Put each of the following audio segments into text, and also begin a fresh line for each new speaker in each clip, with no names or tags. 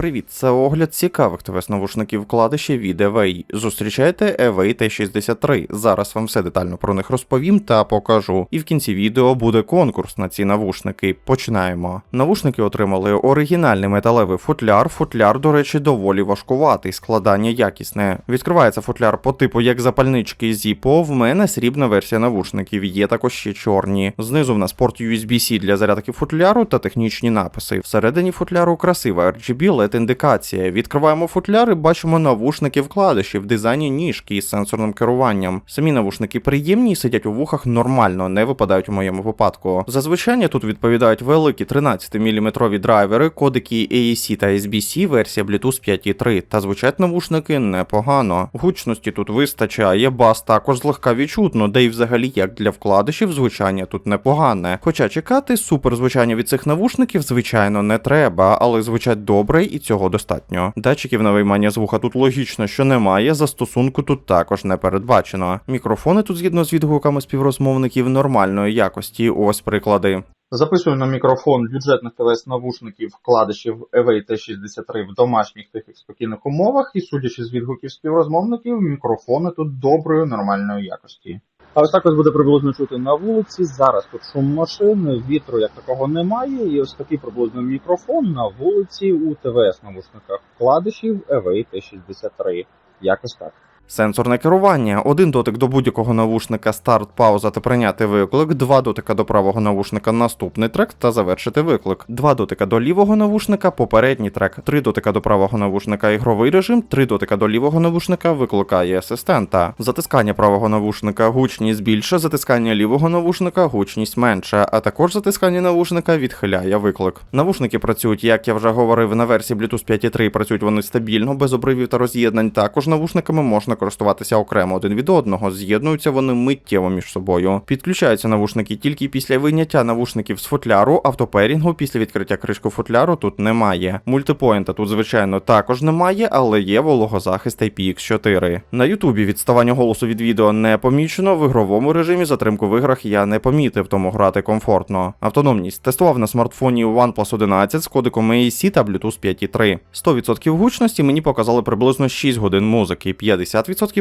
Привіт, це огляд цікавих ТВС навушників вкладиші від EVAY. Зустрічайте EVAY T63. Зараз вам все детально про них розповім та покажу. І в кінці відео буде конкурс на ці навушники. Починаємо. Навушники отримали оригінальний металевий футляр. Футляр, до речі, доволі важкуватий, складання якісне. Відкривається футляр по типу як запальнички Zippo. В мене срібна версія навушників, є також ще чорні. Знизу в нас порт USB-C для зарядки футляру та технічні написи. Всередині футляру красива RGB LED індикація. Відкриваємо футляр і бачимо навушники вкладиші в дизайні ніжки із сенсорним керуванням. Самі навушники приємні і сидять у вухах нормально, не випадають у моєму випадку. Зазвичай тут відповідають великі 13-мм драйвери, кодики AAC та SBC, версія Bluetooth 5.3, та звучать навушники непогано. Гучності тут вистачає, бас також злегка відчутно, де й взагалі як для вкладишів звучання тут непогане. Хоча чекати суперзвучання від цих навушників, звичайно, не треба, але звучать добре і цього достатньо. Датчиків на виймання звука тут логічно, що немає, застосунку тут також не передбачено. Мікрофони тут згідно з відгуками співрозмовників нормальної якості. Ось приклади.
Записую на мікрофон бюджетних ТВС навушників вкладишів EVAY T63 в домашніх тихих спокійних умовах, і судячи з відгуків співрозмовників, мікрофони тут доброї нормальної якості. А ось так ось буде приблизно чути на вулиці. Зараз тут шум машин, вітру як такого немає, і ось такий приблизно мікрофон на вулиці у ТВС навушниках вкладишів EVAY T63. Якось так.
Сенсорне керування. Один дотик до будь-якого навушника старт, пауза та прийняти виклик, два дотика до правого навушника наступний трек та завершити виклик. Два дотика до лівого навушника попередній трек. Три дотика до правого навушника ігровий режим, три дотика до лівого навушника викликає асистента. Затискання правого навушника гучність більше, затискання лівого навушника гучність менше, а також затискання навушника відхиляє виклик. Навушники працюють, як я вже говорив, на версії Bluetooth 5.3 працюють вони стабільно, без обривів та роз'єднань. Також навушниками можна користуватися окремо один від одного, з'єднуються вони миттєво між собою. Підключаються навушники тільки після вийняття навушників з футляру, автоперінгу після відкриття кришки футляру тут немає. Мультипоінта тут, звичайно, також немає, але є вологозахист IPX4. На Ютубі відставання голосу від відео не помічено. В ігровому режимі затримку в іграх я не помітив, тому грати комфортно. Автономність тестував на смартфоні OnePlus 11 з кодиком AAC та Bluetooth 5.3. 100% гучності мені показали приблизно 6 годин музики, 50%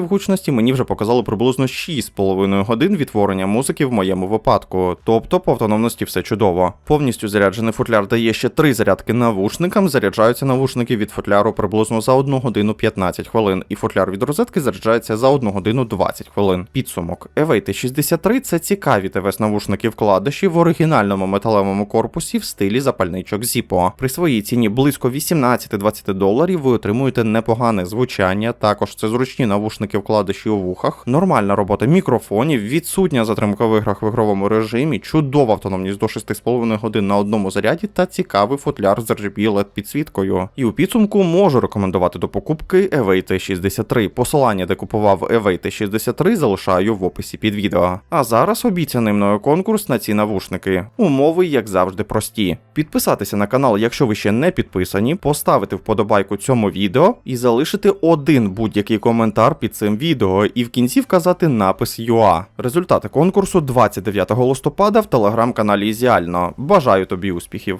гучності мені вже показали приблизно 6,5 годин відтворення музики в моєму випадку. Тобто по автономності все чудово. Повністю заряджений футляр дає ще 3 зарядки навушникам. Заряджаються навушники від футляру приблизно за 1 годину 15 хвилин, і футляр від розетки заряджається за 1 годину 20 хвилин. Підсумок. EVAY T63 це цікаві ТВС навушники вкладиші в оригінальному металевому корпусі в стилі запальничок Zippo. При своїй ціні близько 18-20 доларів ви отримуєте непогане звучання. Також це зручні навушники вкладиші у вухах, нормальна робота мікрофонів, відсутня затримка в іграх в ігровому режимі, чудова автономність до 6,5 годин на одному заряді та цікавий футляр з RGB LED підсвіткою. І у підсумку можу рекомендувати до покупки EVAY T63. Посилання, де купував EVAY T63, залишаю в описі під відео. А зараз обіцяний мною конкурс на ці навушники. Умови, як завжди, прості. Підписатися на канал, якщо ви ще не підписані, поставити вподобайку цьому відео і залишити один будь-який коментар під цим відео, і в кінці вказати напис UA. Результати конкурсу 29 листопада в телеграм-каналі Ізіально. Бажаю тобі успіхів!